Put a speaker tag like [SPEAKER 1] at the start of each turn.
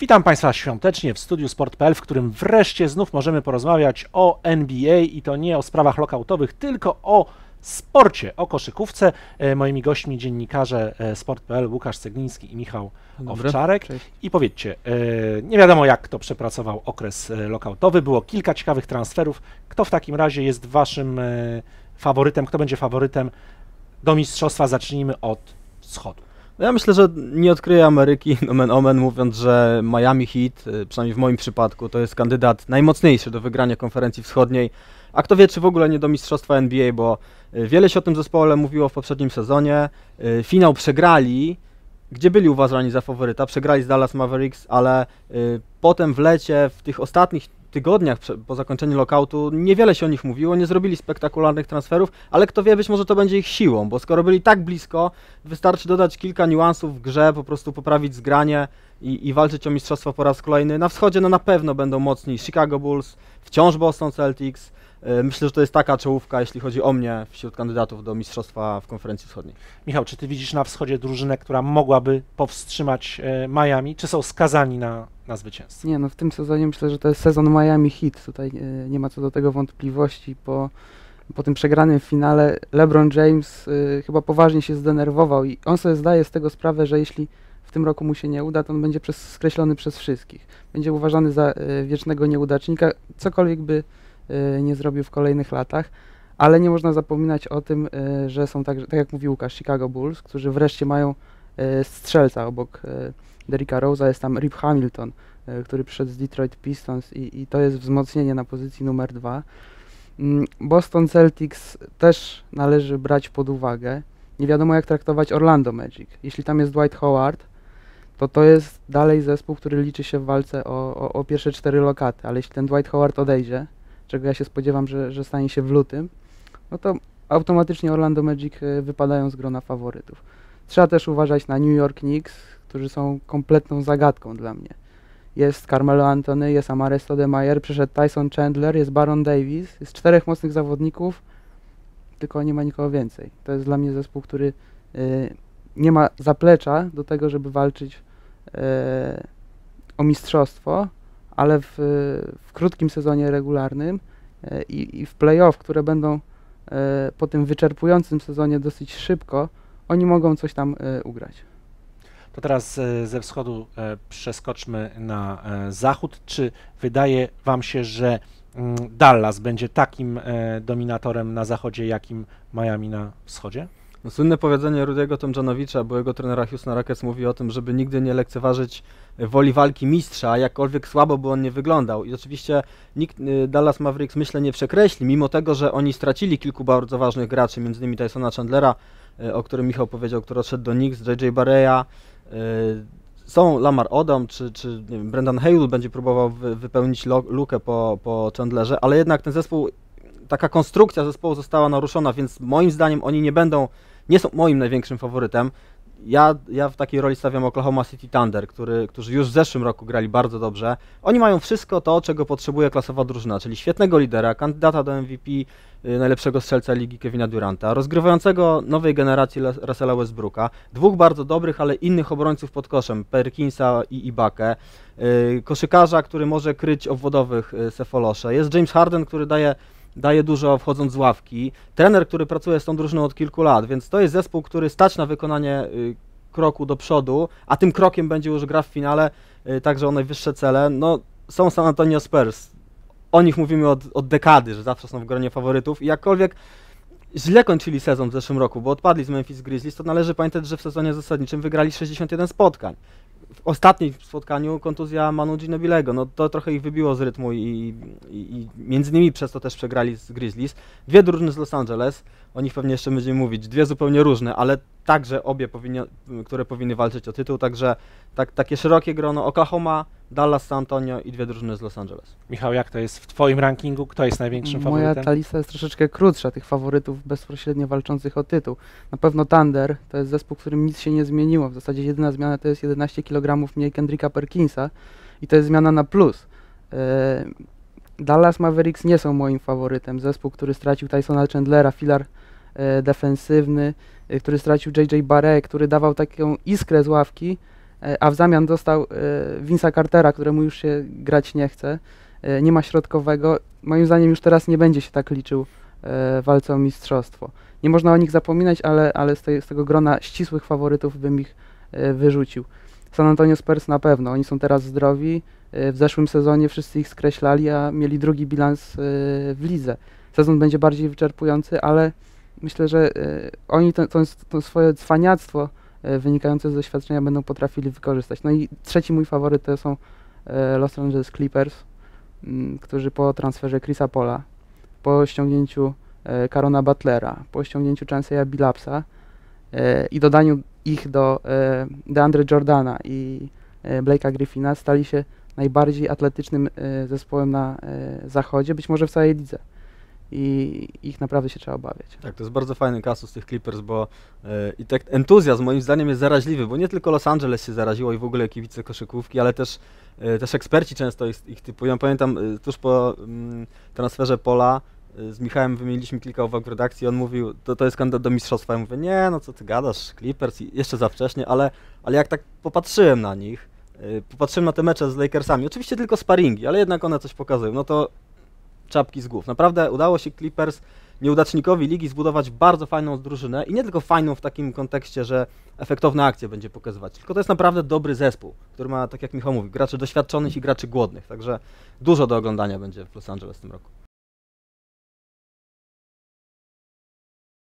[SPEAKER 1] Witam Państwa świątecznie w studiu Sport.pl, w którym wreszcie znów możemy porozmawiać o NBA i to nie o sprawach lokautowych, tylko o sporcie, o koszykówce. E, Moimi gośćmi dziennikarze e, Sport.pl Łukasz Cegliński i Michał
[SPEAKER 2] Dobry.
[SPEAKER 1] Owczarek.
[SPEAKER 2] Cześć.
[SPEAKER 1] I powiedzcie, e, nie wiadomo jak kto przepracował okres lokautowy, było kilka ciekawych transferów. Kto w takim razie jest Waszym faworytem, kto będzie faworytem do mistrzostwa? Zacznijmy od wschodu.
[SPEAKER 2] Ja myślę, że nie odkryję Ameryki, nomen omen, mówiąc, że Miami Heat, y, przynajmniej w moim przypadku, to jest kandydat najmocniejszy do wygrania konferencji wschodniej. A kto wie, czy w ogóle nie do mistrzostwa NBA, bo y, wiele się o tym zespole mówiło w poprzednim sezonie. Y, Finał przegrali, gdzie byli uważani za faworyta, przegrali z Dallas Mavericks, ale potem w lecie, w tych ostatnich tygodniach po zakończeniu lokautu niewiele się o nich mówiło, nie zrobili spektakularnych transferów, ale kto wie, być może to będzie ich siłą, bo skoro byli tak blisko, wystarczy dodać kilka niuansów w grze, po prostu poprawić zgranie i, i walczyć o mistrzostwo po raz kolejny. Na wschodzie no na pewno będą mocni Chicago Bulls, wciąż Boston Celtics. Y, Myślę, że to jest taka czołówka, jeśli chodzi o mnie, wśród kandydatów do mistrzostwa w konferencji wschodniej.
[SPEAKER 1] Michał, czy ty widzisz na wschodzie drużynę, która mogłaby powstrzymać e, Miami, czy są skazani na, na zwycięstwo?
[SPEAKER 3] Nie, no w tym sezonie myślę, że to jest sezon Miami Heat. Tutaj e, nie ma co do tego wątpliwości. Po, po tym przegranym finale LeBron James e, chyba poważnie się zdenerwował i on sobie zdaje z tego sprawę, że jeśli w tym roku mu się nie uda, to on będzie przez, skreślony przez wszystkich. Będzie uważany za e, wiecznego nieudacznika, cokolwiek by nie zrobił w kolejnych latach. Ale nie można zapominać o tym, że są tak, tak jak mówił Łukasz, Chicago Bulls, którzy wreszcie mają strzelca obok e, Derricka Rose'a, jest tam Rip Hamilton, e, który przyszedł z Detroit Pistons i, i to jest wzmocnienie na pozycji numer dwa. Mm, Boston Celtics też należy brać pod uwagę. Nie wiadomo jak traktować Orlando Magic. Jeśli tam jest Dwight Howard, to to jest dalej zespół, który liczy się w walce o, o, o pierwsze cztery lokaty, ale jeśli ten Dwight Howard odejdzie, czego ja się spodziewam, że, że stanie się w lutym, no to automatycznie Orlando Magic e, wypadają z grona faworytów. Trzeba też uważać na New York Knicks, którzy są kompletną zagadką dla mnie. Jest Carmelo Anthony, jest Amare Stoudemire, przyszedł Tyson Chandler, jest Baron Davis, jest czterech mocnych zawodników, tylko nie ma nikogo więcej. To jest dla mnie zespół, który y, nie ma zaplecza do tego, żeby walczyć y, o mistrzostwo, ale w, w krótkim sezonie regularnym y, i, i w playoff, które będą y, po tym wyczerpującym sezonie dosyć szybko, oni mogą coś tam y, ugrać.
[SPEAKER 1] To teraz e, ze wschodu e, przeskoczmy na e, zachód. Czy wydaje Wam się, że mm, Dallas będzie takim e, dominatorem na zachodzie, jakim Miami na wschodzie?
[SPEAKER 2] No, słynne powiedzenie Rudiego Tomjanowicza, byłego trenera Houston Rockets, mówi o tym, żeby nigdy nie lekceważyć e, woli walki mistrza, jakkolwiek słabo by on nie wyglądał. I oczywiście nikt y, Dallas Mavericks myślę nie przekreśli, mimo tego, że oni stracili kilku bardzo ważnych graczy, między innymi Tysona Chandlera, o którym Michał powiedział, który odszedł do Knicks, JJ Barreya, y, są Lamar Odom, czy, czy wiem, Brendan Haywood będzie próbował wy, wypełnić lo, lukę po, po Chandlerze, ale jednak ten zespół, taka konstrukcja zespołu została naruszona, więc moim zdaniem oni nie będą, nie są moim największym faworytem. Ja, ja w takiej roli stawiam Oklahoma City Thunder, który, którzy już w zeszłym roku grali bardzo dobrze. Oni mają wszystko to, czego potrzebuje klasowa drużyna, czyli świetnego lidera, kandydata do MVP, y, najlepszego strzelca ligi Kevina Duranta, rozgrywającego nowej generacji Russella Westbrooka, dwóch bardzo dobrych, ale innych obrońców pod koszem, Perkinsa i Ibakę, y, koszykarza, który może kryć obwodowych y, Sefolosze. Jest James Harden, który daje daje dużo wchodząc z ławki. Trener, który pracuje z tą drużyną od kilku lat, więc to jest zespół, który stać na wykonanie y, kroku do przodu, a tym krokiem będzie już gra w finale, y, także o najwyższe cele. No, są San Antonio Spurs. O nich mówimy od, od dekady, że zawsze są w gronie faworytów i jakkolwiek źle kończyli sezon w zeszłym roku, bo odpadli z Memphis Grizzlies, to należy pamiętać, że w sezonie zasadniczym wygrali 61 spotkań. Ostatnim spotkaniu kontuzja Manu Ginobilego, no to trochę ich wybiło z rytmu i, i, i między innymi przez to też przegrali z Grizzlies. Dwie drużyny z Los Angeles, o nich pewnie jeszcze będziemy mówić, dwie zupełnie różne, ale także obie, powinni, które powinny walczyć o tytuł, także tak, takie szerokie grono Oklahoma, Dallas, San Antonio i dwie drużyny z Los Angeles.
[SPEAKER 1] Michał, jak to jest w Twoim rankingu? Kto jest największym
[SPEAKER 3] Moja
[SPEAKER 1] faworytem?
[SPEAKER 3] ta lista jest troszeczkę krótsza, tych faworytów bezpośrednio walczących o tytuł. Na pewno Thunder to jest zespół, w którym nic się nie zmieniło. W zasadzie jedyna zmiana to jest 11 kg mniej Kendricka Perkinsa i to jest zmiana na plus. E, Dallas Mavericks nie są moim faworytem. Zespół, który stracił Tysona Chandlera, filar defensywny, e, który stracił JJ Barre, który dawał taką iskrę z ławki, e, a w zamian dostał e, Vince'a Cartera, któremu już się grać nie chce. E, Nie ma środkowego. Moim zdaniem już teraz nie będzie się tak liczył e, walce o mistrzostwo. Nie można o nich zapominać, ale, ale z, tej, z tego grona ścisłych faworytów bym ich e, wyrzucił. San Antonio Spurs na pewno. Oni są teraz zdrowi. E, W zeszłym sezonie wszyscy ich skreślali, a mieli drugi bilans e, w lidze. Sezon będzie bardziej wyczerpujący, ale myślę, że e, oni to, to, to swoje cwaniactwo e, wynikające z doświadczenia będą potrafili wykorzystać. No i trzeci mój faworyt to są e, Los Angeles Clippers, m, którzy po transferze Chrisa Pola, po ściągnięciu Karona Butlera, po ściągnięciu Chanceya Billapsa i dodaniu ich do DeAndre Jordana i Blake'a Griffina stali się najbardziej atletycznym zespołem na zachodzie, być może w całej lidze. I ich naprawdę się trzeba obawiać.
[SPEAKER 2] Tak, to jest bardzo fajny kasus tych Clippers, bo e, i tak entuzjazm moim zdaniem jest zaraźliwy, bo nie tylko Los Angeles się zaraziło i w ogóle kibice koszykówki, ale też, e, też eksperci często ich, ich typują. Pamiętam e, tuż po mm, transferze Pola z Michałem wymieniliśmy kilka uwag w redakcji, on mówił, to, to jest kandydat do mistrzostwa. Ja mówię, nie, no co ty gadasz, Clippers, jeszcze za wcześnie, ale, ale jak tak popatrzyłem na nich, popatrzyłem na te mecze z Lakersami, oczywiście tylko sparingi, ale jednak one coś pokazują, no to czapki z głów. Naprawdę udało się Clippers nieudacznikowi ligi zbudować bardzo fajną drużynę i nie tylko fajną w takim kontekście, że efektowne akcje będzie pokazywać, tylko to jest naprawdę dobry zespół, który ma, tak jak Michał mówił, graczy doświadczonych i graczy głodnych, także dużo do oglądania będzie w Los Angeles w tym roku.